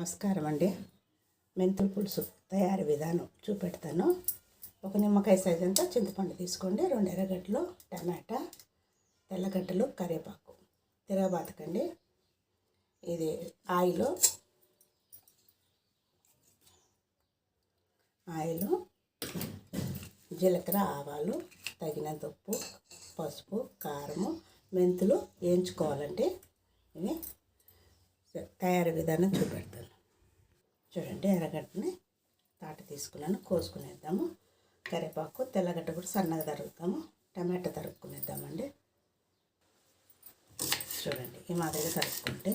నమస్కారం అండి. మెంతుల పులుసు తయారీ విధానం చూపెడతాను. ఒక నిమ్మకాయ సైజ్ అంతా చింతపండు తీసుకోండి. రెండు ఎర్రగడ్డలు టమాటా తెల్లగడ్డలు కరివేపాకు. తిరగబాతకండి ఇది ఆయిల్. ఆయిల్ జీలకర్ర ఆవాలు తగినంత ఉప్పు పసుపు కారము మెంతులు వేయించుకోవాలండి ఇవి తయారీ విధానం చూపెడతాను. చూడండి ఎర్రగడ్డని తాట తీసుకున్నాను కోసుకునేద్దాము. కరివేపాకు తెల్లగడ్డ కూడా సన్నగా తరుగుతాము టమాటా తరుక్కునేద్దామండి చూడండి ఈ మాదిరిగా తరుక్కుంటే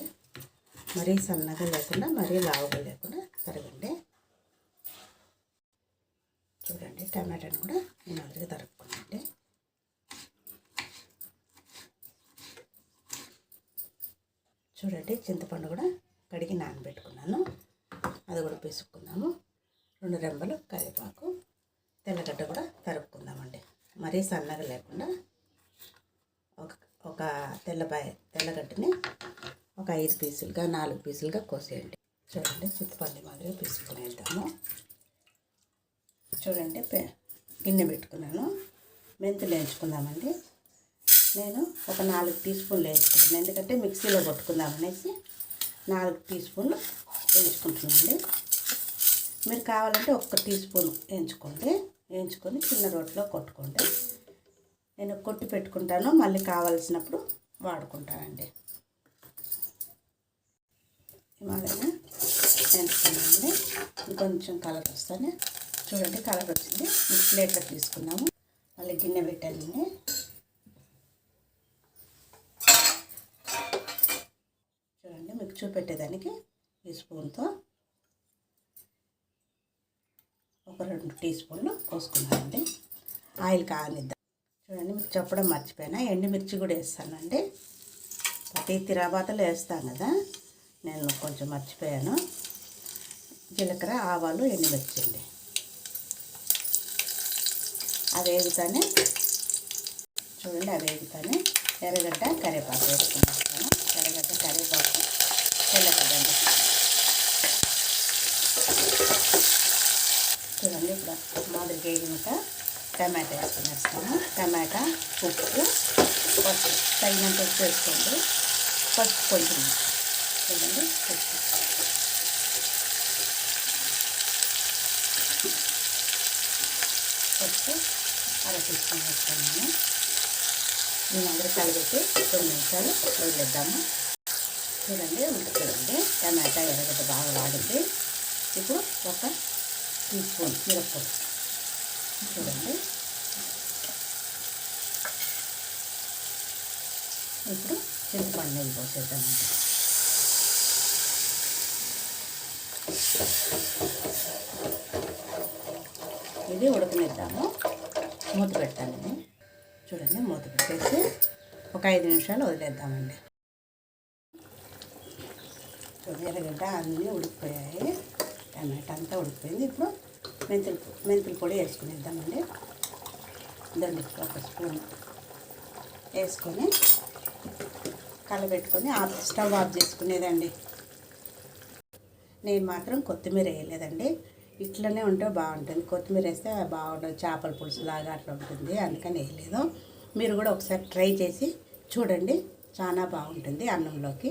మరీ సన్నగా లేకుండా మరీ లావుగా లేకుండా తరగండి చూడండి టమాటాను కూడా ఈ మాదిరిగా తరుక్కునండి చూడండి చింతపండు కూడా కడిగి నానబెట్టుకున్నాను. అది కూడా పిసుక్కున్నాము రెండు రెంబలు కరివేపాకు తెల్లగడ్డ కూడా తరుపుకుందామండి మరీ సన్నగా లేకుండా ఒక ఒక తెల్లబాయ తెల్లగడ్డని ఒక ఐదు పీసులుగా నాలుగు పీసులుగా కోసేయండి. చూడండి చింతపండు మాదిరిగా వెళ్తాము. చూడండి గిన్నె పెట్టుకున్నాను. మెంతులు వేయించుకుందామండి. నేను ఒక నాలుగు టీ స్పూన్లు వేసుకుంటాను ఎందుకంటే మిక్సీలో కొట్టుకుందాం అనేసి నాలుగు టీ స్పూన్లు వేయించుకుంటున్నానండి. మీరు కావాలంటే ఒక్క టీ స్పూన్ వేయించుకోండి. వేయించుకొని చిన్న రోట్లో కొట్టుకోండి. నేను కొట్టి పెట్టుకుంటాను. మళ్ళీ కావాల్సినప్పుడు వాడుకుంటానండి. ఈ వేయించుకున్నామండి ఇంకొంచెం కలర్ వస్తానే. చూడండి కలర్ వచ్చింది. ప్లేట్లో తీసుకున్నాము. మళ్ళీ గిన్నె పెట్టాలండి చూడండి మీకు చూపెట్టేదానికి టీ స్పూన్తో ఒక రెండు టీ స్పూన్లు పోసుకున్నానండి ఆయిల్ కానిద్దాం చూడండి మీకు చెప్పడం మర్చిపోయినా. ఎండుమిర్చి కూడా వేస్తానండి. ప్రతి తిరాబాతలు వేస్తాం కదా. నేను కొంచెం మర్చిపోయాను. జీలకర్ర ఆవాలు ఎండుమిర్చి అండి. అవి వేగుతానే. చూడండి అవి వేగుతానే. ఎర్రగడ్డ కరివేపాకు వేసుకున్నాను. ఎర్రగడ్డ కరివేపాకు తెల్లగడ్డ అండి చూడండి ఇప్పుడు మాదిరి వేగినాక టమాటా వేసుకునేస్తాము టమాటా ఉప్పు పసుపు. తగినంత ఉప్పు వేసుకోండి. పసుపు కొంచెం చూడండి ఉప్పు పసుపు అర తీసుకొని వేస్తాను దీని అందరూ కలిపెట్టి రెండు నిమిషాలు వదిలేద్దాము. చూడండి చూడండి. టమాటా ఎర్రగడ్డ బాగా వాడింది ఇప్పుడు ఒక టీ స్పూన్ మిరప్పొడి చూడండి. ఇప్పుడు చింతపండు నెయ్యి పోసేద్దామండి. ఇది ఉడకనిద్దాము. మూత పెట్టాలని చూడండి మూత పెట్టేసి ఒక ఐదు నిమిషాలు వదిలేద్దామండి. ఎర్రగడ్డ అన్నీ ఉడికిపోయాయి. టమాటా అంతా ఉడికిపోయింది. ఇప్పుడు మెంతులు మెంతులు పొడి వేసుకునేద్దామండి. దాన్ని ఒక స్పూన్ వేసుకొని కలబెట్టుకొని ఆఫ్ స్టవ్ ఆఫ్ చేసుకునేదండి. నేను మాత్రం కొత్తిమీర వేయలేదండి. ఇట్లనే ఉంటే బాగుంటుంది. కొత్తిమీర వేస్తే బాగుంటుంది చేపల పులుసు లాగా అట్లా ఉంటుంది. అందుకని వేయలేదు. మీరు కూడా ఒకసారి ట్రై చేసి చూడండి. చాలా బాగుంటుంది అన్నంలోకి.